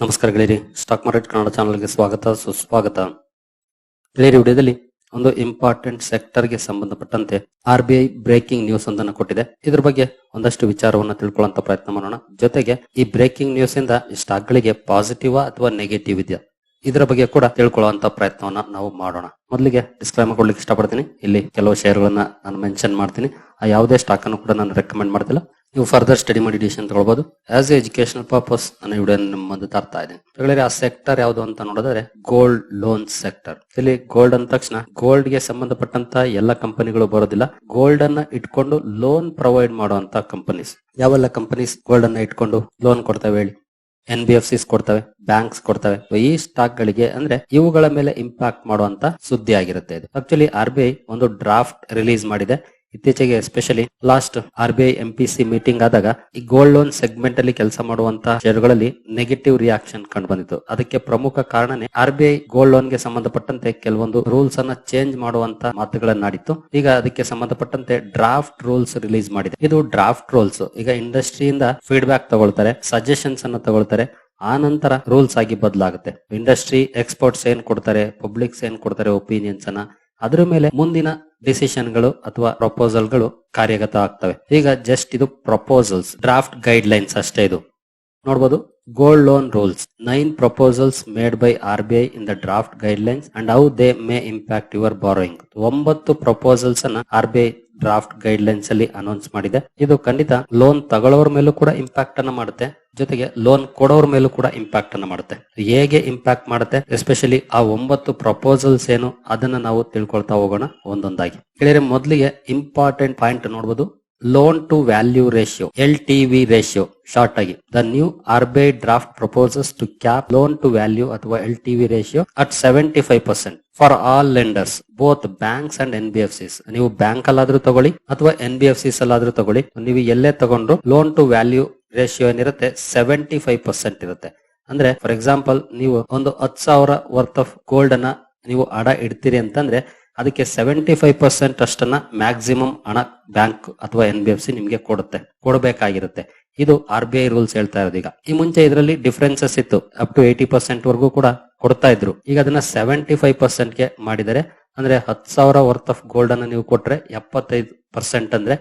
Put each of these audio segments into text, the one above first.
ನಮಸ್ಕಾರ ಗೆಳೆಯರಿ stock market Kannada ಚಾನಲ್ಗೆ ಸ್ವಾಗತ, ಸುಸ್ವಾಗತ. ಗೆಳೆಯರಿ, ವಿಡಿಯೋದಲ್ಲಿ ಒಂದು ಇಂಪಾರ್ಟೆಂಟ್ ಸೆಕ್ಟರ್ಗೆ ಸಂಬಂಧಪಟ್ಟಂತೆ R B I breaking news ಒಂದನ್ನು ಕೊಟ್ಟಿದೆ. ಇದ್ರ ಬಗ್ಗೆ ಒಂದಷ್ಟು ವಿಚಾರವನ್ನ ತಿಳ್ಕೊಳ್ಳುವಂತ ಪ್ರಯತ್ನ ಮಾಡೋಣ. ಜೊತೆಗೆ ಈ ಬ್ರೇಕಿಂಗ್ ನ್ಯೂಸ್ ಇಂದ ಈ ಸ್ಟಾಕ್ ಗಳಿಗೆ ಪಾಸಿಟಿವ್ ಅಥವಾ ನೆಗೆಟಿವ್ ಇದೆಯಾ? ಇದರ ಬಗ್ಗೆ ಕೂಡ ತಿಳ್ಕೊಳ್ಳುವಂತ ಪ್ರಯತ್ನವನ್ನ ನಾವು ಮಾಡೋಣ. ಮೊದಲಿಗೆ ಡಿಸ್ಕ್ಲೈಮರ್ ಕೊಡ್ಲಿಕ್ಕೆ ಇಷ್ಟಪಡ್ತೀನಿ. ಇಲ್ಲಿ ಕೆಲವು ಶೇರ್ಗಳನ್ನ ನಾನು ಮೆನ್ಷನ್ ಮಾಡ್ತೀನಿ. ಆ ಯಾವುದೇ ಸ್ಟಾಕ್ ಅನ್ನು ಕೂಡ ನಾನು ರೆಕಮೆಂಡ್ ಮಾಡ್ತಿಲ್ಲ. ನೀವು ಫರ್ದರ್ ಸ್ಟಡಿ ಮಾಡಿ ಡಿಸಿಷನ್ ತಗೊಳ್ಬಹುದು ಆಸ್ ಎ ಎಜುಕೇಶನಲ್ ಪರ್ಪಸ್ ನಾನು ವಿಡಿಯೋ ನಿಮ್ಮ ಮುಂದೆ ತರ್ತಾ ಇದ್ದೀನಿ. ಹೇಳಿದ್ರೆ ಆ ಸೆಕ್ಟರ್ ಯಾವುದು ಅಂತ ನೋಡಿದ್ರೆ ಗೋಲ್ಡ್ ಲೋನ್ ಸೆಕ್ಟರ್ ಇಲ್ಲಿ ಗೋಲ್ಡ್ ಅಂದ ತಕ್ಷಣ ಗೋಲ್ಡ್ಗೆ ಸಂಬಂಧಪಟ್ಟಂತ ಎಲ್ಲ ಕಂಪನಿಗಳು ಬರೋದಿಲ್ಲ. ಗೋಲ್ಡ್ ಅನ್ನ ಇಟ್ಕೊಂಡು ಲೋನ್ ಪ್ರೊವೈಡ್ ಮಾಡುವಂತ ಕಂಪನೀಸ್ ಯಾವೆಲ್ಲ ಕಂಪನೀಸ್ ಗೋಲ್ಡ್ ಅನ್ನ ಇಟ್ಕೊಂಡು ಲೋನ್ ಕೊಡ್ತವೆ ಹೇಳಿ? ಎನ್ ಬಿ ಎಫ್ ಸಿಸ್ ಕೊಡ್ತವೆ ಬ್ಯಾಂಕ್ಸ್ ಕೊಡ್ತವೆ. ಈ ಸ್ಟಾಕ್ ಗಳಿಗೆ ಅಂದ್ರೆ ಇವುಗಳ ಮೇಲೆ ಇಂಪ್ಯಾಕ್ಟ್ ಮಾಡುವಂತ ಸುದ್ದಿ ಆಗಿರುತ್ತೆ ಇದು. ಆಕ್ಚುಲಿ ಆರ್ ಬಿ ಐ ಒಂದು ಡ್ರಾಫ್ಟ್ ರಿಲೀಸ್ ಮಾಡಿದೆ. ಇತ್ತೀಚೆಗೆ especially last R B I M P C meeting ಆದಾಗ ಈ ಗೋಲ್ಡ್ ಲೋನ್ ಸೆಗ್ಮೆಂಟ್ ಅಲ್ಲಿ ಕೆಲಸ ಮಾಡುವಂತಹ ಷೇರುಗಳಲ್ಲಿ ನೆಗೆಟಿವ್ ರಿಯಾಕ್ಷನ್ ಕಂಡು ಬಂದಿತ್ತು. ಅದಕ್ಕೆ ಪ್ರಮುಖ ಕಾರಣನೇ ಆರ್ ಬಿ ಐ ಗೋಲ್ಡ್ ಲೋನ್ಗೆ ಸಂಬಂಧಪಟ್ಟಂತೆ ಕೆಲವೊಂದು ರೂಲ್ಸ್ ಅನ್ನ ಚೇಂಜ್ ಮಾಡುವಂತ ಮಾತುಗಳನ್ನಾಡಿತ್ತು. ಈಗ ಅದಕ್ಕೆ ಸಂಬಂಧಪಟ್ಟಂತೆ ಡ್ರಾಫ್ಟ್ ರೂಲ್ಸ್ ರಿಲೀಸ್ ಮಾಡಿದೆ. ಇದು ಡ್ರಾಫ್ಟ್ ರೂಲ್ಸ್ ಈಗ ಇಂಡಸ್ಟ್ರಿಯಿಂದ ಫೀಡ್ಬ್ಯಾಕ್ ತಗೊಳ್ತಾರೆ ಸಜೆಷನ್ಸ್ ಅನ್ನ ತಗೊಳ್ತಾರೆ ಆ ನಂತರ ರೂಲ್ಸ್ ಆಗಿ ಬದಲಾಗುತ್ತೆ. ಇಂಡಸ್ಟ್ರಿ ಎಕ್ಸ್ಪರ್ಟ್ಸ್ ಏನ್ ಕೊಡ್ತಾರೆ ಪಬ್ಲಿಕ್ಸ್ ಏನ್ ಕೊಡ್ತಾರೆ ಒಪಿನಿಯನ್ಸ್ ಅನ್ನ ಅದ್ರ ಮೇಲೆ ಮುಂದಿನ ಡಿಸಿಷನ್ಗಳು ಅಥವಾ ಪ್ರಪೋಸಲ್ಗಳು ಕಾರ್ಯಗತ ಆಗ್ತವೆ ಈಗ ಜಸ್ಟ್ ಇದು ಪ್ರಪೋಸಲ್ಸ್ ಡ್ರಾಫ್ಟ್ ಗೈಡ್ ಲೈನ್ಸ್ ಅಷ್ಟೇ ಇದು. ನೋಡಬಹುದು gold loan rules nine proposals made by R B I in the draft guidelines and how they may impact your borrowing ಒಂಬತ್ತು ಪ್ರಪೋಸಲ್ಸ್ ಅನ್ನ R B I draft guidelines ಅಲ್ಲಿ announce ಮಾಡಿದೆ. ಇದು ಖಂಡಿತ loan ತಗೊಳ್ಳೋರ್ ಮೇಲೂ ಕೂಡ ಇಂಪ್ಯಾಕ್ಟ್ ಅನ್ನ ಮಾಡುತ್ತೆ. ಜೊತೆಗೆ ಲೋನ್ ಕೊಡೋರ್ ಮೇಲೂ ಕೂಡ ಇಂಪ್ಯಾಕ್ಟ್ ಅನ್ನ ಮಾಡುತ್ತೆ. ಹೇಗೆ ಇಂಪ್ಯಾಕ್ಟ್ ಮಾಡುತ್ತೆ? ಎಸ್ಪೆಷಲಿ ಆ ಒಂಬತ್ತು ಪ್ರಪೋಸಲ್ಸ್ ಏನು, ಅದನ್ನ ನಾವು ತಿಳ್ಕೊಳ್ತಾ ಹೋಗೋಣ ಒಂದೊಂದಾಗಿ. ಹೇಳಿದ್ರೆ ಮೊದಲಿಗೆ ಇಂಪಾರ್ಟೆಂಟ್ ಪಾಯಿಂಟ್ ನೋಡಬಹುದು loan to value ratio L T V ratio short ಆಗಿ. The new R B I draft proposes to cap loan to value ಅಥವಾ L T V ratio at seventy five percent for all lenders both banks and N B F Cs ನೀವು bank ಅಲ್ಲಾದ್ರೂ ತಗೊಳ್ಳಿ ಅಥವಾ N B F Cs ಅಲ್ಲಾದ್ರೂ ತಗೊಳ್ಳಿ. ನೀವು ಎಲ್ಲೇ ತಗೊಂಡ್ರು ಲೋನ್ ಟು ವ್ಯಾಲ್ಯೂ ರೇಷಿಯೋ ಏನಿರುತ್ತೆ ಸೆವೆಂಟಿ ಫೈವ್ ಪರ್ಸೆಂಟ್ ಇರುತ್ತೆ. ಅಂದ್ರೆ ಫಾರ್ ಎಕ್ಸಾಂಪಲ್ ನೀವು ಒಂದು ಹತ್ತು ಸಾವಿರ ವರ್ತ್ ಆಫ್ ಗೋಲ್ಡ್ ಅನ್ನ ನೀವು ಅಡ ಇಡ್ತೀರಿ ಅಂತಂದ್ರೆ ಅದಕ್ಕೆ ಸೆವೆಂಟಿ ಫೈವ್ ಪರ್ಸೆಂಟ್ ಅಷ್ಟನ್ನ ಮ್ಯಾಕ್ಸಿಮಮ್ ಹಣ ಬ್ಯಾಂಕ್ ಅಥವಾ ಎನ್ ಬಿ ಎಫ್ ಸಿ ನಿಮ್ಗೆ ಕೊಡುತ್ತೆ, ಕೊಡಬೇಕಾಗಿರುತ್ತೆ. ಇದು ಆರ್ ಬಿ ಐ ರೂಲ್ಸ್ ಹೇಳ್ತಾ ಇರೋದು ಈಗ. ಈ ಮುಂಚೆ ಇದರಲ್ಲಿ ಡಿಫ್ರೆನ್ಸಸ್ ಇತ್ತು. ಅಪ್ ಟು ಏಯ್ಟಿ ಪರ್ಸೆಂಟ್ ವರ್ಗೂ ಕೂಡ ಕೊಡ್ತಾ ಇದ್ರು. ಈಗ ಅದನ್ನ ಸೆವೆಂಟಿ ಫೈವ್ ಪರ್ಸೆಂಟ್ಗೆ ಮಾಡಿದರೆ, ಅಂದ್ರೆ ಹತ್ತು ಸಾವಿರ ವರ್ತ್ ಆಫ್ ಗೋಲ್ಡ್ ಅನ್ನು ನೀವು ಕೊಟ್ರೆ ಎಪ್ಪತ್ತೈದು ಪರ್ಸೆಂಟ್ ಅಂದ್ರೆ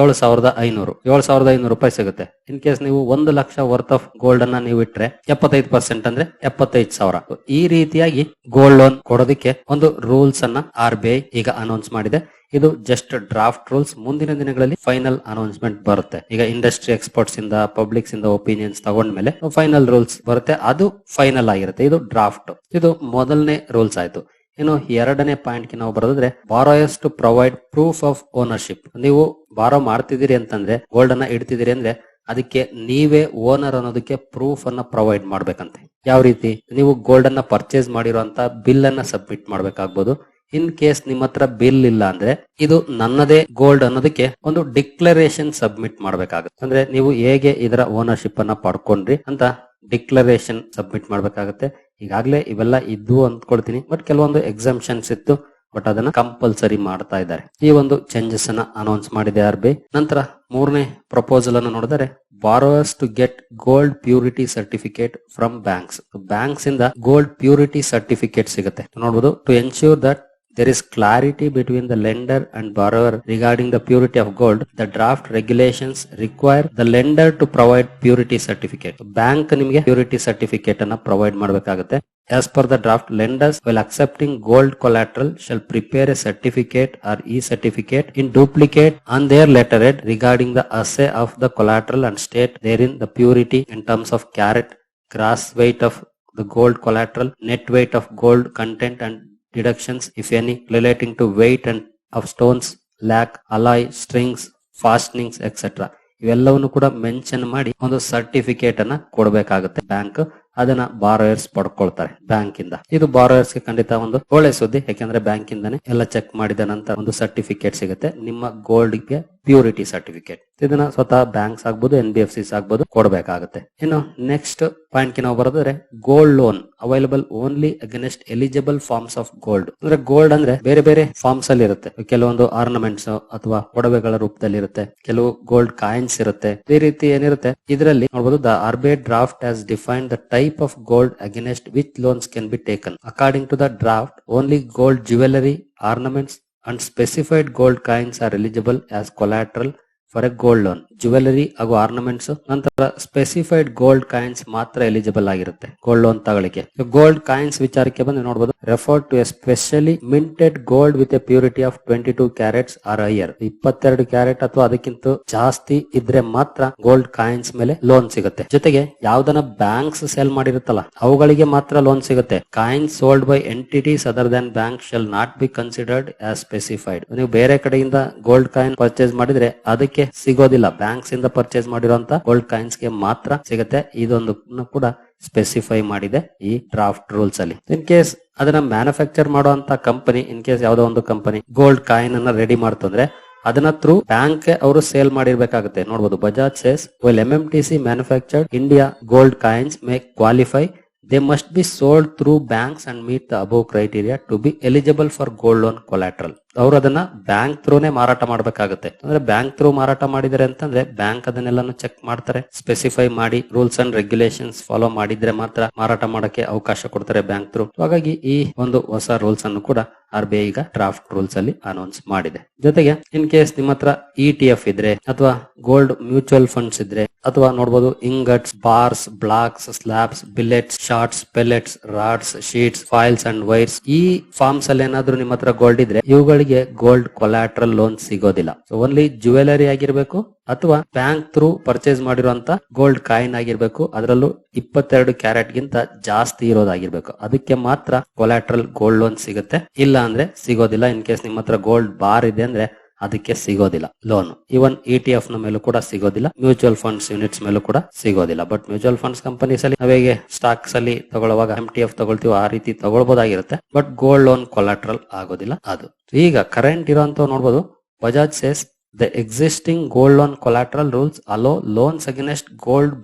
ಏಳು ಸಾವಿರದ ಐನೂರು, ಏಳು ಸಾವಿರದ ಐನೂರು ರೂಪಾಯಿ ಸಿಗುತ್ತೆ. ಇನ್ ಕೇಸ್ ನೀವು ಒಂದು ಲಕ್ಷ ವರ್ತ್ ಆಫ್ ಗೋಲ್ಡ್ ಅನ್ನ ನೀವು ಇಟ್ರೆ ಎಪ್ಪತ್ತೈದು ಪರ್ಸೆಂಟ್ ಅಂದ್ರೆ ಎಪ್ಪತ್ತೈದು ಸಾವಿರ. ಈ ರೀತಿಯಾಗಿ ಗೋಲ್ಡ್ ಲೋನ್ ಕೊಡೋದಕ್ಕೆ ಒಂದು ರೂಲ್ಸ್ ಅನ್ನ ಆರ್ ಬಿ ಐ ಈಗ ಅನೌನ್ಸ್ ಮಾಡಿದೆ. ಇದು ಜಸ್ಟ್ ಡ್ರಾಫ್ಟ್ ರೂಲ್ಸ್ ಮುಂದಿನ ದಿನಗಳಲ್ಲಿ ಫೈನಲ್ ಅನೌನ್ಸ್ಮೆಂಟ್ ಬರುತ್ತೆ. ಈಗ ಇಂಡಸ್ಟ್ರಿ ಎಕ್ಸ್ಪರ್ಟ್ಸ್ ಇಂದ ಪಬ್ಲಿಕ್ಸ್ ಇಂದ ಒಪಿನಿಯನ್ಸ್ ತಗೊಂಡ್ಮೇಲೆ ಫೈನಲ್ ರೂಲ್ಸ್ ಬರುತ್ತೆ. ಅದು ಫೈನಲ್ ಆಗಿರುತ್ತೆ. ಇದು ಡ್ರಾಫ್ಟ್ ಇದು ಮೊದಲನೇ ರೂಲ್ಸ್ ಆಯ್ತು. ಇನ್ನು ಎರಡನೇ ಪಾಯಿಂಟ್ಗೆ ನಾವು borrow borrowers to provide proof of ownership ನೀವು ಬಾರೋ ಮಾಡ್ತಿದ್ದೀರಿ ಅಂತಂದ್ರೆ ಗೋಲ್ಡ್ ಅನ್ನ ಇಡ್ತಿದ್ದೀರಿ ಅಂದ್ರೆ, ಅದಕ್ಕೆ ನೀವೇ ಓನರ್ ಅನ್ನೋದಕ್ಕೆ ಪ್ರೂಫ್ ಅನ್ನ ಪ್ರೊವೈಡ್ ಮಾಡ್ಬೇಕಂತೆ. ಯಾವ ರೀತಿ? ನೀವು ಗೋಲ್ಡ್ ಅನ್ನ ಪರ್ಚೇಸ್ ಮಾಡಿರುವಂತ ಬಿಲ್ ಅನ್ನ ಸಬ್ಮಿಟ್ ಮಾಡ್ಬೇಕಾಗ್ಬೋದು. ಇನ್ ಕೇಸ್ ನಿಮ್ಮ ಹತ್ರ ಬಿಲ್ ಇಲ್ಲ ಅಂದ್ರೆ, ಇದು ನನ್ನದೇ ಗೋಲ್ಡ್ ಅನ್ನೋದಕ್ಕೆ ಒಂದು ಡಿಕ್ಲರೇಷನ್ ಸಬ್ಮಿಟ್ ಮಾಡ್ಬೇಕಾಗುತ್ತೆ. ಅಂದ್ರೆ ನೀವು ಹೇಗೆ ಇದರ ಓನರ್ಶಿಪ್ ಅನ್ನ ಪಡ್ಕೊಂಡ್ರಿ ಅಂತ ಡಿಕ್ಲರೇಷನ್ ಸಬ್ಮಿಟ್ ಮಾಡ್ಬೇಕಾಗತ್ತೆ. ಈಗಾಗಲೇ ಇವೆಲ್ಲ ಇದ್ದು ಅಂದ್ಕೊಳ್ತೀನಿ ಬಟ್ ಕೆಲವೊಂದು ಎಕ್ಸಾಮ್ಷನ್ಸ್ ಇತ್ತು ಬಟ್ ಅದನ್ನ ಕಂಪಲ್ಸರಿ ಮಾಡ್ತಾ ಇದ್ದಾರೆ. ಈ ಒಂದು ಚೇಂಜಸ್ ಅನ್ನ ಅನೌನ್ಸ್ ಮಾಡಿದೆ ಆರ್ ಬಿ ನಂತರ ಮೂರನೇ ಪ್ರಪೋಸಲ್ ಅನ್ನು ನೋಡಿದರೆ borrowers to get gold purity certificate from banks banks ಇಂದ ಗೋಲ್ಡ್ ಪ್ಯೂರಿಟಿ ಸರ್ಟಿಫಿಕೇಟ್ ಸಿಗುತ್ತೆ. ನೋಡಬಹುದು to ensure that there is clarity between the lender and borrower regarding the purity of gold. The draft regulations require the lender to provide purity certificate. Bank ನಿಮಗೆ purity certificate ಅನ್ನ provide ಮಾಡಬೇಕಾಗುತ್ತೆ As per the draft, lenders while accepting gold collateral shall prepare a certificate or e-certificate in duplicate on their letterhead regarding the assay of the collateral and state therein the purity in terms of carat, gross weight of the gold collateral, net weight of gold content and deductions if any relating to weight and of stones, lac alloy, strings, fastenings, etc. ಇವೆಲ್ಲವನ್ನು ಕೂಡ mention ಮಾಡಿ ಒಂದು certificate ಅನ್ನ ಕೊಡಬೇಕಾಗುತ್ತೆ. Bank ಅದನ್ನ ಬಾರೋಯರ್ಸ್ ಪಡ್ಕೊಳ್ತಾರೆ bank ಇಂದ ಇದು ಬಾರೋಯರ್ಸ್ ಖಂಡಿತ ಒಂದು ಒಳ್ಳೆ ಸುದ್ದಿ ಯಾಕಂದ್ರೆ ಬ್ಯಾಂಕ್ ಇಂದಾನೆ ಎಲ್ಲ ಚೆಕ್ ಮಾಡಿದ ನಂತರ ಒಂದು ಸರ್ಟಿಫಿಕೇಟ್ ಸಿಗುತ್ತೆ. ನಿಮ್ಮ ಗೋಲ್ಡ್ಗೆ ಪ್ಯೂರಿಟಿ ಸರ್ಟಿಫಿಕೇಟ್ ಇದನ್ನ ಸ್ವತಃ ಬ್ಯಾಂಕ್ಸ್ ಆಗ್ಬೋದು ಎನ್ ಬಿ ಎಫ್ ಸಿಸ್ ಆಗ್ಬೋದು ಕೊಡಬೇಕಾಗುತ್ತೆ. ಇನ್ನು ನೆಕ್ಸ್ಟ್ ಪಾಯಿಂಟ್ ನಾವು ಬರೋದ್ರೆ gold loan available only against eligible forms of gold ಅಂದ್ರೆ ಗೋಲ್ಡ್ ಅಂದ್ರೆ ಬೇರೆ ಬೇರೆ ಫಾರ್ಮ್ಸ್ ಅಲ್ಲಿ ಇರುತ್ತೆ. ಕೆಲವೊಂದು ಆರ್ನಮೆಂಟ್ಸ್ ಅಥವಾ ಒಡವೆಗಳ ರೂಪದಲ್ಲಿ ಇರುತ್ತೆ. ಕೆಲವು ಗೋಲ್ಡ್ ಕಾಯಿನ್ಸ್ ಇರುತ್ತೆ. ಈ ರೀತಿ ಏನಿರುತ್ತೆ? ಇದರಲ್ಲಿ ನೋಡಬಹುದು the R B I draft has define the type of gold against which loans can be taken according to the draft only gold jewellery ornaments and specified gold coins are eligible as collateral for a gold loan jewellery ಹಾಗೂ ornaments ನಂತರ specified gold coins ಮಾತ್ರ eligible ಆಗಿರುತ್ತೆ. Gold loan ತಗೊಳ್ಳಿಕ್ಕೆ. Gold coins ವಿಚಾರಕ್ಕೆ ಬಂದು ನೋಡಬಹುದು refer to especially minted gold with a purity of twenty two carats or higher ಇಪ್ಪತ್ತೆರಡು carat ಅಥವಾ ಅದಕ್ಕಿಂತ ಜಾಸ್ತಿ ಇದ್ರೆ ಮಾತ್ರ ಗೋಲ್ಡ್ ಕಾಯಿನ್ಸ್ ಮೇಲೆ ಲೋನ್ ಸಿಗುತ್ತೆ. ಜೊತೆಗೆ ಯಾವ್ದನ್ನ ಬ್ಯಾಂಕ್ಸ್ ಸೆಲ್ ಮಾಡಿರುತ್ತಲ್ಲ, ಅವುಗಳಿಗೆ ಮಾತ್ರ ಲೋನ್ ಸಿಗುತ್ತೆ. Coins sold by entities other than bank shall not be considered as specified ನೀವು ಬೇರೆ ಕಡೆಯಿಂದ ಗೋಲ್ಡ್ ಕಾಯಿನ್ ಪರ್ಚೇಸ್ ಮಾಡಿದ್ರೆ ಅದಕ್ಕೆ ಸಿಗೋದಿಲ್ಲ. ಬ್ಯಾಂಕ್ಸ್ ಇಂದ ಪರ್ಚೇಸ್ ಮಾಡಿರುವಂತ ಗೋಲ್ಡ್ ಕಾಯಿನ್ಸ್ಗೆ ಮಾತ್ರ ಸಿಗುತ್ತೆ. ಇದೊಂದು ಕೂಡ ಸ್ಪೆಸಿಫೈ ಮಾಡಿದೆ ಈ ಡ್ರಾಫ್ಟ್ ರೂಲ್ಸ್ ಅಲ್ಲಿ. ಇನ್ ಕೇಸ್ ಅದನ್ನ ಮ್ಯಾನುಫ್ಯಾಕ್ಚರ್ ಮಾಡುವಂತ ಕಂಪನಿ ಇನ್ ಕೇಸ್ ಯಾವ್ದೋ ಒಂದು ಕಂಪನಿ ಗೋಲ್ಡ್ ಕಾಯಿನ್ ಅನ್ನ ರೆಡಿ ಮಾಡ್ತಂದ್ರೆ ಅದನ್ನ ಥ್ರೂ ಬ್ಯಾಂಕ್ ಅವರು ಸೇಲ್ ಮಾಡಿರ್ಬೇಕಾಗುತ್ತೆ. ನೋಡಬಹುದು Bajaj says well M M T C manufactured India gold coins may qualify they must be sold through banks and meet the above criteria to be eligible for gold loan collateral ಅವ್ರು ಅದನ್ನ bank ಥ್ರೂನೇ ಮಾರಾಟ ಮಾಡ್ಬೇಕಾಗುತ್ತೆ. ಅಂದ್ರೆ bank through ಮಾರಾಟ ಮಾಡಿದರೆ ಅಂತಂದ್ರೆ bank ಅದನ್ನೆಲ್ಲಾನು check ಮಾಡ್ತಾರೆ ಸ್ಪೆಸಿಫೈ ಮಾಡಿ ರೂಲ್ಸ್ ಅಂಡ್ ರೆಗ್ಯುಲೇಷನ್ಸ್ ಫಾಲೋ ಮಾಡಿದ್ರೆ ಮಾತ್ರ ಮಾರಾಟ ಮಾಡಕ್ಕೆ ಅವಕಾಶ ಕೊಡ್ತಾರೆ ಬ್ಯಾಂಕ್ ಥ್ರೂ ಹಾಗಾಗಿ ಈ ಒಂದು ಹೊಸ ರೂಲ್ಸ್ ಅನ್ನು ಕೂಡ ಆರ್ ಬಿ ಐ ಈಗ ಡ್ರಾಫ್ಟ್ ರೂಲ್ಸ್ ಅಲ್ಲಿ ಅನೌನ್ಸ್ ಮಾಡಿದೆ. ಜೊತೆಗೆ ಇನ್ ಕೇಸ್ ನಿಮ್ಮ ಹತ್ರ ಇ ಟಿ ಎಫ್ ಇದ್ರೆ ಅಥವಾ ಗೋಲ್ಡ್ ಮ್ಯೂಚುವಲ್ ಫಂಡ್ಸ್ ಇದ್ರೆ ಅಥವಾ ನೋಡಬಹುದು ingots bars blocks slabs billets shorts pellets rods sheets files and wires ಈ ಫಾರ್ಮ್ಸ್ ಅಲ್ಲಿ ಏನಾದ್ರೂ ನಿಮ್ಮ ಹತ್ರ ಗೋಲ್ಡ್ ಇದ್ರೆ ಇವುಗಳಿಗೆ ಗೋಲ್ಡ್ ಕೊಲಾಟ್ರಲ್ ಲೋನ್ ಸಿಗೋದಿಲ್ಲ. ಸೊ ಓನ್ಲಿ ಜ್ಯುವೆಲರಿ ಆಗಿರ್ಬೇಕು ಅಥವಾ ಬ್ಯಾಂಕ್ ಥ್ರೂ ಪರ್ಚೇಸ್ ಮಾಡಿರುವಂತ ಗೋಲ್ಡ್ ಕಾಯಿನ್ ಆಗಿರ್ಬೇಕು. ಅದರಲ್ಲೂ ಇಪ್ಪತ್ತೆರಡು ಕ್ಯಾರೆಟ್ ಗಿಂತ ಜಾಸ್ತಿ ಇರೋದಾಗಿರ್ಬೇಕು. ಅದಕ್ಕೆ ಮಾತ್ರ ಕೊಲಾಟ್ರಲ್ ಗೋಲ್ಡ್ ಲೋನ್ ಸಿಗುತ್ತೆ. ಇಲ್ಲ ಅಂದ್ರೆ ಸಿಗೋದಿಲ್ಲ. ಇನ್ ಕೇಸ್ ನಿಮ್ಮ ಹತ್ರ ಗೋಲ್ಡ್ ಬಾರ್ ಇದೆ ಅಂದ್ರೆ ಅದಕ್ಕೆ ಸಿಗೋದಿಲ್ಲ ಲೋನ್ ಇವನ್ ಇ ಟಿ ಎಫ್ನ ಮೇಲೂ ಕೂಡ ಸಿಗೋದಿಲ್ಲ ಮ್ಯೂಚುವಲ್ ಫಂಡ್ಸ್ ಯೂನಿಟ್ಸ್ ಮೇಲೂ ಕೂಡ ಸಿಗೋದಿಲ್ಲ. ಬಟ್ ಮ್ಯೂಚುವಲ್ ಫಂಡ್ಸ್ ಕಂಪನೀಸ್ ಅಲ್ಲಿ ನಾವೇಗೆ ಸ್ಟಾಕ್ಸ್ ಅಲ್ಲಿ ತಗೊಳ್ಳುವಾಗ ಎಂ ಟಿ ಎಫ್ ತಗೊಳ್ತೀವಿ ಆ ರೀತಿ ತಗೊಳ್ಬಹುದಾಗಿರುತ್ತೆ ಬಟ್ ಗೋಲ್ಡ್ ಲೋನ್ ಕೊಲಾಟ್ರಲ್ ಆಗೋದಿಲ್ಲ ಅದು. ಈಗ ಕರೆಂಟ್ ಇರೋಂತ ನೋಡ್ಬೋದು Bajaj says the existing gold loan collateral rules allow loans against gold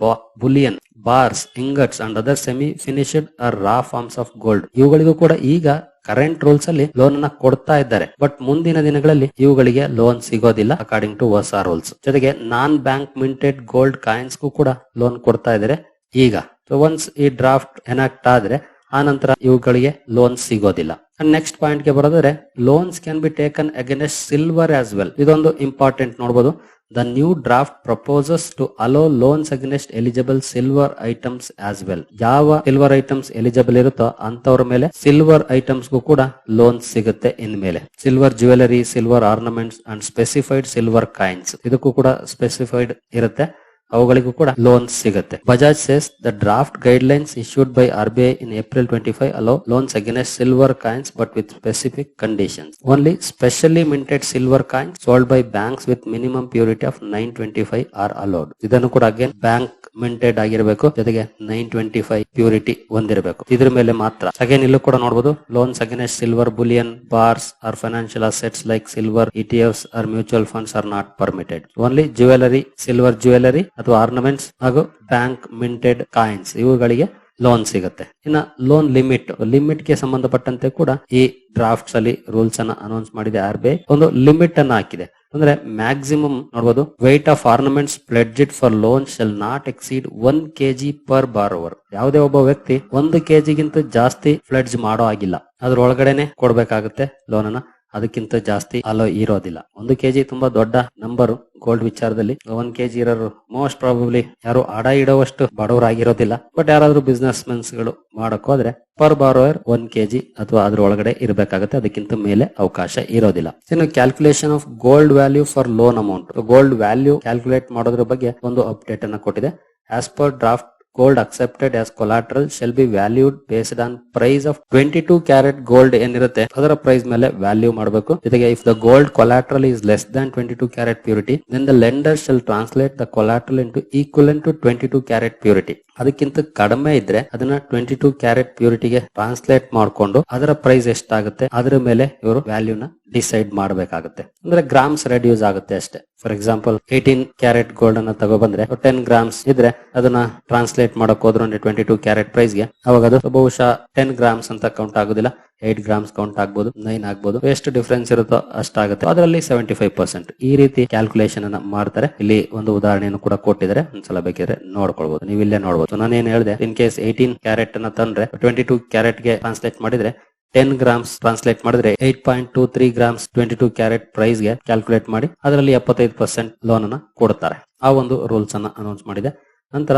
bullion bars ingots and other semi finished raw forms of gold ಇವುಗಳಿಗೂ ಕೂಡ ಈಗ ಕರೆಂಟ್ ರೂಲ್ಸ್ ಅಲ್ಲಿ ಲೋನ್ ಅನ್ನ ಕೊಡ್ತಾ ಇದ್ದಾರೆ. ಬಟ್ ಮುಂದಿನ ದಿನಗಳಲ್ಲಿ ಇವುಗಳಿಗೆ ಲೋನ್ ಸಿಗೋದಿಲ್ಲ ಅಕಾರ್ಡಿಂಗ್ ಟು ಹೊಸ ರೂಲ್ಸ್ ಜೊತೆಗೆ ನಾನ್ ಬ್ಯಾಂಕ್ ಮಿಂಟೆಡ್ ಗೋಲ್ಡ್ ಕಾಯಿನ್ಸ್ಗೂ ಕೂಡ ಲೋನ್ ಕೊಡ್ತಾ ಇದ್ದಾರೆ ಈಗ. ಒನ್ಸ್ ಈ ಡ್ರಾಫ್ಟ್ ಎನಾಕ್ಟ್ ಆದ್ರೆ ಆ ನಂತರ ಇವುಗಳಿಗೆ ಲೋನ್ ಸಿಗೋದಿಲ್ಲ. ನೆಕ್ಸ್ಟ್ ಪಾಯಿಂಟ್ಗೆ ಬರೋದ್ರೆ loans can be taken against silver as well ಇದೊಂದು ಇಂಪಾರ್ಟೆಂಟ್ ನೋಡಬಹುದು the new draft proposes to allow loans against eligible silver items as well ಯಾವ ಸಿಲ್ವರ್ ಐಟಮ್ಸ್ ಎಲಿಜಿಬಲ್ ಇರುತ್ತೋ ಅಂತವ್ರ ಮೇಲೆ ಸಿಲ್ವರ್ ಐಟಮ್ಸ್ ಗೂ ಕೂಡ ಲೋನ್ ಸಿಗುತ್ತೆ ಇನ್ ಮೇಲೆ silver jewellery silver ornaments and specified silver coins ಇದಕ್ಕೂ ಕೂಡ ಸ್ಪೆಸಿಫೈಡ್ ಇರುತ್ತೆ. ಅವುಗಳಿಗೂ ಕೂಡ ಲೋನ್ ಸಿಗುತ್ತೆ. Bajaj says the draft guidelines issued by R B I in April twenty five allow loans against silver coins but with specific conditions only specially minted silver coins sold by banks with minimum purity of nine twenty five are allowed ಇದನ್ನು ಕೂಡ again bank minted ಆಗಿರಬೇಕು. ಜೊತೆಗೆ nine twenty five purity ಹೊಂದಿರಬೇಕು ಇದ್ರ ಮೇಲೆ ಮಾತ್ರ. Again ಇಲ್ಲೂ ಕೂಡ ನೋಡಬಹುದು loans against silver bullion bars or financial assets like silver ETFs or mutual funds are not permitted only jewellery silver jewellery ಅಥವಾ ಆರ್ನಮೆಂಟ್ಸ್ ಹಾಗೂ ಬ್ಯಾಂಕ್ ಮಿಂಟೆಡ್ ಕಾಯಿನ್ಸ್ ಇವುಗಳಿಗೆ ಲೋನ್ ಸಿಗುತ್ತೆ. ಇನ್ನ ಲೋನ್ ಲಿಮಿಟ್ ಲಿಮಿಟ್ಗೆ ಸಂಬಂಧಪಟ್ಟಂತೆ ಕೂಡ ಈ ಡ್ರಾಫ್ಟ್ಸ್ ಅಲ್ಲಿ ರೂಲ್ಸ್ ಅನ್ನ ಅನೌನ್ಸ್ ಮಾಡಿದೆ ಆರ್ ಬಿ ಐ. ಒಂದು ಲಿಮಿಟ್ ಅನ್ನ ಹಾಕಿದೆ. ಅಂದ್ರೆ ಮ್ಯಾಕ್ಸಿಮಮ್ ನೋಡಬಹುದು weight of ornaments pledged for loan shall not exceed one kg per borrower ಯಾವುದೇ ಒಬ್ಬ ವ್ಯಕ್ತಿ ಒಂದು ಕೆಜಿಗಿಂತ ಜಾಸ್ತಿ ಫ್ಲೆಡ್ಜ್ ಮಾಡೋ ಆಗಿಲ್ಲ ಅದ್ರ ಒಳಗಡೆನೆ ಕೊಡ್ಬೇಕಾಗುತ್ತೆ ಲೋನ್ ಅನ್ನ. ಅದಕ್ಕಿಂತ ಜಾಸ್ತಿ ಅಲೋ ಇರೋದಿಲ್ಲ. ಒಂದು ಕೆಜಿ ತುಂಬಾ ದೊಡ್ಡ ನಂಬರ್ ಗೋಲ್ಡ್ ವಿಚಾರದಲ್ಲಿ ಒನ್ ಕೆಜಿ ಇರೋರು ಮೋಸ್ಟ್ ಪ್ರಾಬಬ್ಲಿ ಯಾರು ಅಡ ಇಡೋವಷ್ಟು ಬಡವರಾಗಿರೋದಿಲ್ಲ. ಬಟ್ ಯಾರಾದ್ರೂ ಬಿಸ್ನೆಸ್ ಮೆನ್ಸ್ಗಳು ಮಾಡಕ್ ಹೋದ್ರೆ ಪರ್ ಬಾರೋಯರ್ ಒನ್ ಕೆಜಿ ಅಥವಾ ಅದ್ರ ಒಳಗಡೆ ಇರಬೇಕಾಗುತ್ತೆ. ಅದಕ್ಕಿಂತ ಮೇಲೆ ಅವಕಾಶ ಇರೋದಿಲ್ಲ. ಇನ್ನು calculation of gold value for loan amount gold value calculate ಮಾಡೋದ್ರ ಬಗ್ಗೆ ಒಂದು ಅಪ್ಡೇಟ್ ಅನ್ನ ಕೊಟ್ಟಿದೆ. As per draft gold accepted as collateral shall be valued based on price of twenty two carat gold ಏನಿರುತ್ತೆ, ಅದರ ಪ್ರೈಸ್ ಮೇಲೆ ವ್ಯಾಲ್ಯೂ ಮಾಡಬೇಕು. ಜೊತೆಗೆ if the gold collateral is less than twenty two carat purity then the lender shall translate the collateral into equal to twenty two carat purity ಅದಕ್ಕಿಂತ ಕಡಿಮೆ ಇದ್ರೆ ಅದನ್ನ twenty two carat ಪ್ಯೂರಿಟಿಗೆ ಟ್ರಾನ್ಸ್ಲೇಟ್ ಮಾಡಿಕೊಂಡು ಅದರ ಪ್ರೈಸ್ ಎಷ್ಟಾಗುತ್ತೆ, ಅದರ ಮೇಲೆ ಇವರು ವ್ಯಾಲ್ಯೂನ ಡಿಸೈಡ್ ಮಾಡಬೇಕಾಗುತ್ತೆ. ಅಂದ್ರೆ ಗ್ರಾಮ್ಸ್ ರೆಡ್ಯೂಸ್ ಆಗುತ್ತೆ ಅಷ್ಟೇ. For example eighteen carat gold ಅನ್ನ ತಗೊಬಂದ್ರೆ ಟೆನ್ ಗ್ರಾಮ್ಸ್ ಇದ್ರೆ ಅದನ್ನ ಟ್ರಾನ್ಸ್ಲೇಟ್ ಮಾಡಕ್ ಹೋದ್ರು ಅಂದ್ರೆ ಟ್ವೆಂಟಿ ಟೂ ಕ್ಯಾರೆಟ್ ಪ್ರೈಸ್ಗೆ. ಅವಾಗ ಅದು ಬಹುಶಃ ಟೆನ್ ಗ್ರಾಮ್ಸ್ ಅಂತ ಕೌಂಟ್ ಆಗೋದಿಲ್ಲ. ಏಟ್ ಗ್ರಾಮ್ಸ್ ಕೌಂಟ್ ಆಗ್ಬೋದು ನೈನ್ ಆಗ್ಬೋದು. ಎಷ್ಟು ಡಿಫ್ರೆನ್ಸ್ ಇರುತ್ತೋ ಅಷ್ಟಾಗುತ್ತೆ. ಅದರಲ್ಲಿ ಸೆವೆಂಟಿ ಫೈವ್ ಪರ್ಸೆಂಟ್ ಈ ರೀತಿ ಕ್ಯಾಲ್ಕುಲೇಷನ್ ಅನ್ನ ಮಾಡ್ತಾರೆ. ಇಲ್ಲಿ ಒಂದು ಉದಾಹರಣೆಯನ್ನು ಕೂಡ ಕೊಟ್ಟಿದ್ದಾರೆ. ಒಂದ್ಸಲ ಬೇಕಿದ್ರೆ ನೋಡ್ಕೊಳ್ಬಹುದು ನೀವು ಇಲ್ಲೇ ನೋಡಬಹುದು ನಾನು ಏನ್ ಹೇಳಿದೆ ಇನ್ ಕೇಸ್ ಏಯ್ಟೀನ್ ಕ್ಯಾರೆಟ್ ಅನ್ನ ತಂದ್ರೆ ಟ್ವೆಂಟಿ ಟೂ ಕ್ಯಾರೆಟ್ಗೆ ಟ್ರಾನ್ಸ್ಲೇಟ್ ಮಾಡಿದ್ರೆ ಟೆನ್ ಗ್ರಾಮ್ಸ್ ಟ್ರಾನ್ಸ್ಲೇಟ್ ಮಾಡಿದ್ರೆ eight point two three grams twenty two carat ಪ್ರೈಸ್ಗೆ calculate ಮಾಡಿ, ಅದರಲ್ಲಿ ಎಪ್ಪತ್ತೈದು ಪರ್ಸೆಂಟ್ ಲೋನ್ ಅನ್ನ ಕೊಡುತ್ತಾರೆ ಆ ಒಂದು ರೂಲ್ಸ್ ಅನ್ನ ಅನೌನ್ಸ್ ಮಾಡಿದೆ. ನಂತರ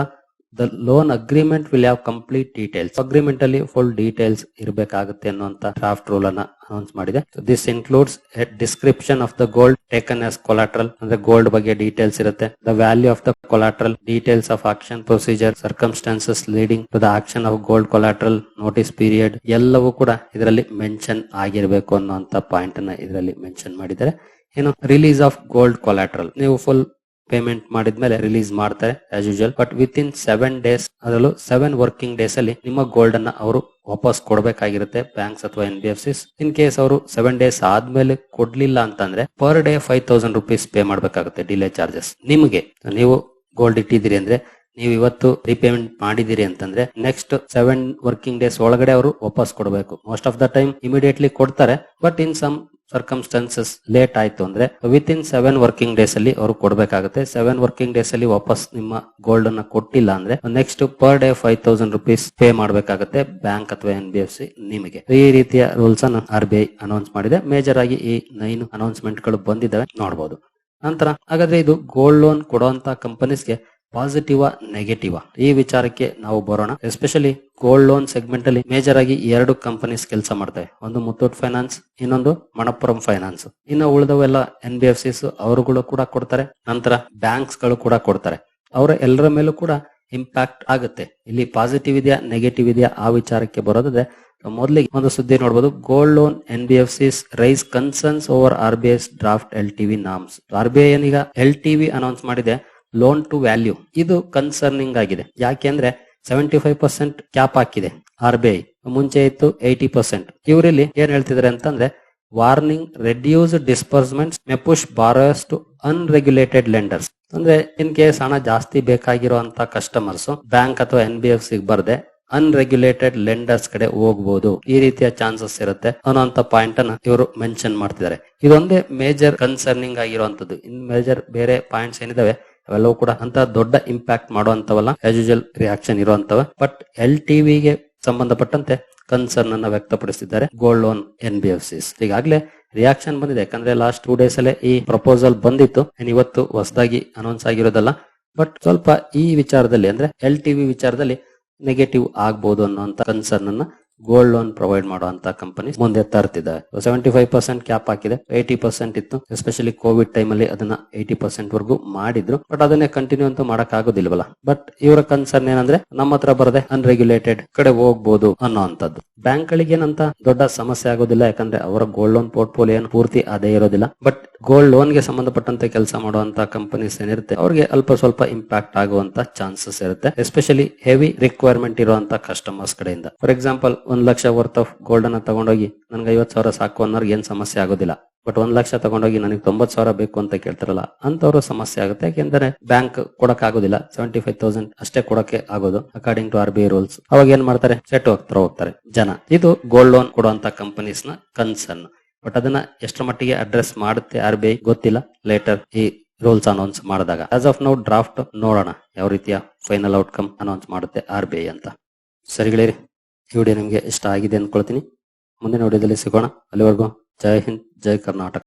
the loan agreement will have complete details agreement ಅಲ್ಲಿ ಫುಲ್ ಡೀಟೇಲ್ಸ್ ಇರಬೇಕಾಗುತ್ತೆ ಅನ್ನುವಂತ ಡ್ರಾಫ್ಟ್ ರೂಲ್ ಅನ್ನ ಅನೌನ್ಸ್ ಮಾಡಿದೆ. This includes description of the gold taken as collateral ಅಂದ್ರೆ ಗೋಲ್ಡ್ ಬಗ್ಗೆ ಡೀಟೇಲ್ಸ್ ಇರುತ್ತೆ. The value of the collateral details of action procedure circumstances leading to the action of gold collateral notice period ಎಲ್ಲವೂ ಕೂಡ ಇದರಲ್ಲಿ mention ಆಗಿರಬೇಕು ಅನ್ನುವಂತ point ಅನ್ನ ಇದರಲ್ಲಿ ಮೆನ್ಷನ್ ಮಾಡಿದ್ದಾರೆ. ಏನು ರಿಲೀಸ್ ಆಫ್ ಗೋಲ್ಡ್ ಕೊಲಾಟ್ರಲ್ ನೀವು ಫುಲ್ ಪೇಮೆಂಟ್ ಮಾಡಿದ್ಮೇಲೆ ರಿಲೀಸ್ ಮಾಡ್ತಾರೆ as usual but within seven days ಅದರಲ್ಲೂ ಸೆವೆನ್ ವರ್ಕಿಂಗ್ ಡೇಸ್ ಅಲ್ಲಿ ನಿಮ್ಮ ಗೋಲ್ಡ್ ಅನ್ನ ಅವರು ವಾಪಸ್ ಕೊಡಬೇಕಾಗಿರುತ್ತೆ ಬ್ಯಾಂಕ್ಸ್ ಅಥವಾ N B F Cs in case ಅವರು ಸೆವೆನ್ ಡೇಸ್ ಆದ್ಮೇಲೆ ಕೊಡ್ಲಿಲ್ಲ ಅಂತಂದ್ರೆ per day five thousand rupees pay ಮಾಡ್ಬೇಕಾಗುತ್ತೆ ಡಿಲೇ ಚಾರ್ಜಸ್ ನಿಮಗೆ ನೀವು ಗೋಲ್ಡ್ ಇಟ್ಟಿದ್ದೀರಿ ಅಂದ್ರೆ ನೀವು ಇವತ್ತು ರೀಪೇಮೆಂಟ್ ಮಾಡಿದಿರಿ ಅಂತಂದ್ರೆ ನೆಕ್ಸ್ಟ್ ಸೆವೆನ್ ವರ್ಕಿಂಗ್ ಡೇಸ್ ಒಳಗಡೆ ಅವರು ವಾಪಸ್ ಕೊಡಬೇಕು. Most of the time immediately ಕೊಡ್ತಾರೆ but in some circumstances late ಆಯ್ತು ಅಂದ್ರೆ within seven working days ಅಲ್ಲಿ ಅವರು ಕೊಡಬೇಕಾಗುತ್ತೆ. ಸೆವೆನ್ ವರ್ಕಿಂಗ್ ಡೇಸ್ ಅಲ್ಲಿ ವಾಪಸ್ ನಿಮ್ಮ ಗೋಲ್ಡ್ ಅನ್ನ ಕೊಟ್ಟಿಲ್ಲ ಅಂದ್ರೆ next per day five thousand rupees pay ಮಾಡಬೇಕಾಗುತ್ತೆ ಬ್ಯಾಂಕ್ ಅಥವಾ ಎನ್ ಬಿ ಎಫ್ ಸಿ ನಿಮಗೆ. ಈ ರೀತಿಯ ರೂಲ್ಸ್ ಅನ್ನು ಆರ್ ಬಿ ಐ ಅನೌನ್ಸ್ ಮಾಡಿದೆ. ಮೇಜರ್ ಆಗಿ ಈ ನೈನ್ ಅನೌನ್ಸ್ಮೆಂಟ್ಗಳು ಬಂದಿದ್ದಾವೆ. ನೋಡಬಹುದು ನಂತರ ಹಾಗಾದ್ರೆ ಇದು ಗೋಲ್ಡ್ ಲೋನ್ ಕೊಡುವಂತ ಕಂಪನೀಸ್ಗೆ ಪಾಸಿಟಿವ್ ನೆಗೆಟಿವ್ ಈ ವಿಚಾರಕ್ಕೆ ನಾವು ಬರೋಣ. ಎಸ್ಪೆಷಲಿ ಗೋಲ್ಡ್ ಲೋನ್ ಸೆಗ್ಮೆಂಟ್ ಅಲ್ಲಿ ಮೇಜರ್ ಆಗಿ ಎರಡು ಕಂಪನೀಸ್ ಕೆಲಸ ಮಾಡ್ತವೆ. ಒಂದು ಮುತ್ತೂಟ್ ಫೈನಾನ್ಸ್ ಇನ್ನೊಂದು ಮಣಪುರಂ ಫೈನಾನ್ಸ್ ಇನ್ನು ಉಳಿದವೆಲ್ಲ ಎನ್ ಬಿ ಎಫ್ ಸಿಸ್ ಅವರುಗಳು ಕೂಡ ಕೊಡ್ತಾರೆ. ನಂತರ ಬ್ಯಾಂಕ್ಸ್ಗಳು ಕೂಡ ಕೊಡ್ತಾರೆ. ಅವರ ಎಲ್ಲರ ಮೇಲೂ ಕೂಡ ಇಂಪ್ಯಾಕ್ಟ್ ಆಗುತ್ತೆ. ಇಲ್ಲಿ ಪಾಸಿಟಿವ್ ಇದೆಯಾ ನೆಗೆಟಿವ್ ಇದೆಯಾ, ಆ ವಿಚಾರಕ್ಕೆ ಬರೋದ್ರೆ ಮೊದಲಿಗೆ ಒಂದು ಸುದ್ದಿ ನೋಡಬಹುದು gold loan N B F Cs raise concerns over R B S draft L TV norms R B I ಏನೀಗ ಎಲ್ ಟಿವಿ ಅನೌನ್ಸ್ ಮಾಡಿದೆ. ಲೋನ್ ಟು ವ್ಯಾಲ್ಯೂ ಇದು ಕನ್ಸರ್ನಿಂಗ್ ಆಗಿದೆ. ಯಾಕೆಂದ್ರೆ ಸೆವೆಂಟಿ ಫೈವ್ ಪರ್ಸೆಂಟ್ ಕ್ಯಾಪ್ ಹಾಕಿದೆ ಆರ್ ಬಿ ಐ ಮುಂಚೆ ಇತ್ತು eighty percent ಇವರಲ್ಲಿ ಏನ್ ಹೇಳ್ತಿದ್ದಾರೆ ಅಂತಂದ್ರೆ warning reduce disbursement may push push borrowers to unregulated lenders ಅಂದ್ರೆ ಇನ್ ಕೇಸ್ ಹಣ ಜಾಸ್ತಿ ಬೇಕಾಗಿರುವಂತ ಕಸ್ಟಮರ್ಸ್ ಬ್ಯಾಂಕ್ ಅಥವಾ ಎನ್ ಬಿ ಎಫ್ ಸಿ ಬರ್ದೆ ಅನ್ರೆಗ್ಯುಲೇಟೆಡ್ ಲೆಂಡರ್ಸ್ ಕಡೆ ಹೋಗಬಹುದು ಈ ರೀತಿಯ ಚಾನ್ಸಸ್ ಇರುತ್ತೆ ಅನ್ನೋಂತ ಪಾಯಿಂಟ್ ಅನ್ನ ಇವರು ಮೆನ್ಷನ್ ಮಾಡ್ತಿದ್ದಾರೆ ಇದೊಂದೇ ಮೇಜರ್ ಕನ್ಸರ್ನಿಂಗ್ ಆಗಿರುವಂತದ್ದು ಇನ್ ಮೇಜರ್ ಬೇರೆ ಪಾಯಿಂಟ್ಸ್ ಏನಿದಾವೆ ಅವೆಲ್ಲವೂ ಕೂಡ ಅಂತ ದೊಡ್ಡ ಇಂಪ್ಯಾಕ್ಟ್ ಮಾಡುವಂತವಲ್ಲ ಆಸ್ ಯೂಶಲ್ ರಿಯಾಕ್ಷನ್ ಇರುವಂತವ ಬಟ್ ಎಲ್ ಟಿವಿಗೆ ಸಂಬಂಧಪಟ್ಟಂತೆ ಕನ್ಸರ್ನ್ ಅನ್ನ ವ್ಯಕ್ತಪಡಿಸಿದ್ದಾರೆ gold loan N B F Cs ಈಗಾಗಲೇ ರಿಯಾಕ್ಷನ್ ಬಂದಿದೆ. ಯಾಕಂದ್ರೆ ಲಾಸ್ಟ್ ಟೂ ಡೇಸ್ ಅಲ್ಲೇ ಈ ಪ್ರಪೋಸಲ್ ಬಂದಿತ್ತು. ಇವತ್ತು ಹೊಸದಾಗಿ ಅನೌನ್ಸ್ ಆಗಿರೋದಲ್ಲ. ಬಟ್ ಸ್ವಲ್ಪ ಈ ವಿಚಾರದಲ್ಲಿ ಅಂದ್ರೆ ಎಲ್ ಟಿವಿ ವಿಚಾರದಲ್ಲಿ ನೆಗೆಟಿವ್ ಆಗ್ಬಹುದು ಅನ್ನುವಂತ ಕನ್ಸರ್ನ್ ಅನ್ನ ಗೋಲ್ಡ್ ಲೋನ್ ಪ್ರೊವೈಡ್ ಮಾಡುವಂತ ಕಂಪನಿ ಮುಂದೆ ತರ್ತಿದೆ. ಸೆವೆಂಟಿ ಫೈವ್ ಪರ್ಸೆಂಟ್ ಕ್ಯಾಪ್ ಹಾಕಿದೆ. ಏಯ್ಟಿ ಪರ್ಸೆಂಟ್ ಇತ್ತು. ಎಸ್ಪೆಷಲಿ ಕೋವಿಡ್ ಟೈಮ್ ಅಲ್ಲಿ ಅದನ್ನ ಏಯ್ಟಿ ಪರ್ಸೆಂಟ್ ವರೆಗೂ ಮಾಡಿದ್ರು. ಬಟ್ ಅದನ್ನೇ ಕಂಟಿನ್ಯೂ ಅಂತ ಮಾಡಕ್ ಆಗೋದಿಲ್ವಲ್ಲ ಬಟ್ ಇವರ ಕನ್ಸರ್ನ್ ಏನಂದ್ರೆ ನಮ್ಮ ಹತ್ರ ಬರದೆ ಅನ್ರೆಗ್ಯುಲೇಟೆಡ್ ಕಡೆ ಹೋಗ್ಬೋದು ಅನ್ನೋಂಥದ್ದು ಬ್ಯಾಂಕ್ ಗಳಿಗೆ ಏನಂತ ದೊಡ್ಡ ಸಮಸ್ಯೆ ಆಗೋದಿಲ್ಲ. ಯಾಕಂದ್ರೆ ಅವರ ಗೋಲ್ಡ್ ಲೋನ್ ಪೋರ್ಟ್ಫೋಲಿಯೋ ಪೂರ್ತಿ ಅದೇ ಇರೋದಿಲ್ಲ. ಬಟ್ ಗೋಲ್ಡ್ ಲೋನ್ಗೆ ಸಂಬಂಧಪಟ್ಟಂತೆ ಕೆಲಸ ಮಾಡುವಂತ ಕಂಪನೀಸ್ ಏನಿರುತ್ತೆ, ಅವ್ರಿಗೆ ಅಲ್ಪ ಸ್ವಲ್ಪ ಇಂಪ್ಯಾಕ್ಟ್ ಆಗುವಂತ ಚಾನ್ಸಸ್ ಇರುತ್ತೆ. ಎಸ್ಪೆಷಲಿ ಹೆವಿ ರಿಕ್ವೈರ್ಮೆಂಟ್ ಇರುವಂತ ಕಸ್ಟಮರ್ಸ್ ಕಡೆಯಿಂದ. ಫಾರ್ ಎಕ್ಸಾಂಪಲ್ ಒಂದ್ ಲಕ್ಷ ವರ್ತ್ ಆಫ್ ಗೋಲ್ಡ್ ಅನ್ನ ತಗೊಂಡೋಗಿ ನನ್ಗೆ ಐವತ್ ಸಾವಿರ ಸಾಕು ಅನ್ನೋರ್ಗೆ ಏನ್ ಸಮಸ್ಯೆ ಆಗೋದಿಲ್ಲ. ಬಟ್ ಒಂದ್ ಲಕ್ಷ ತಗೊಂಡೋಗಿ ನನಗೆ ತೊಂಬತ್ ಸಾವಿರ ಬೇಕು ಅಂತ ಕೇಳ್ತಾರಲ್ಲ ಅಂತವ್ರು ಸಮಸ್ಯೆ ಆಗುತ್ತೆ. ಯಾಕೆಂದ್ರೆ ಬ್ಯಾಂಕ್ ಕೊಡಕ್ ಆಗೋದಿಲ್ಲ. ಸೆವೆಂಟಿ ಫೈವ್ ತೌಸಂಡ್ ಅಷ್ಟೇ ಕೊಡಕ್ಕೆ ಆಗೋದು according to R B rules ಅವಾಗ ಏನ್ ಮಾಡ್ತಾರೆ? ಸೆಟ್ ಹೋಗ್ತಾರೆ ಹೋಗ್ತಾರೆ ಜನ. ಇದು ಗೋಲ್ಡ್ ಲೋನ್ ಕೊಡುವಂತ ಕಂಪನೀಸ್ನ ಕನ್ಸರ್ನ್ ಬಟ್ ಅದನ್ನ ಎಷ್ಟರ ಮಟ್ಟಿಗೆ ಅಡ್ರೆಸ್ ಮಾಡುತ್ತೆ ಆರ್ ಬಿ ಐ ಗೊತ್ತಿಲ್ಲ. ಲೇಟರ್ ಈ ರೂಲ್ಸ್ ಅನೌನ್ಸ್ ಮಾಡಿದಾಗ. ಆಸ್ ಆಫ್ ನೌ ಡ್ರಾಫ್ಟ್ ನೋಡೋಣ ಯಾವ ರೀತಿಯ ಫೈನಲ್ ಔಟ್ಕಮ್ ಅನೌನ್ಸ್ ಮಾಡುತ್ತೆ ಆರ್ ಬಿ ಐ ಅಂತ ಸರಿಗಳಿರಿ ಈ ವಿಡಿಯೋ ನಿಮಗೆ ಇಷ್ಟ ಆಗಿದೆ ಅಂದ್ಕೊಳ್ತೀನಿ ಮುಂದಿನ ವಿಡಿಯೋದಲ್ಲಿ ಸಿಗೋಣ. ಅಲ್ಲಿವರೆಗೂ ಜೈ ಹಿಂದ್, ಜೈ ಕರ್ನಾಟಕ.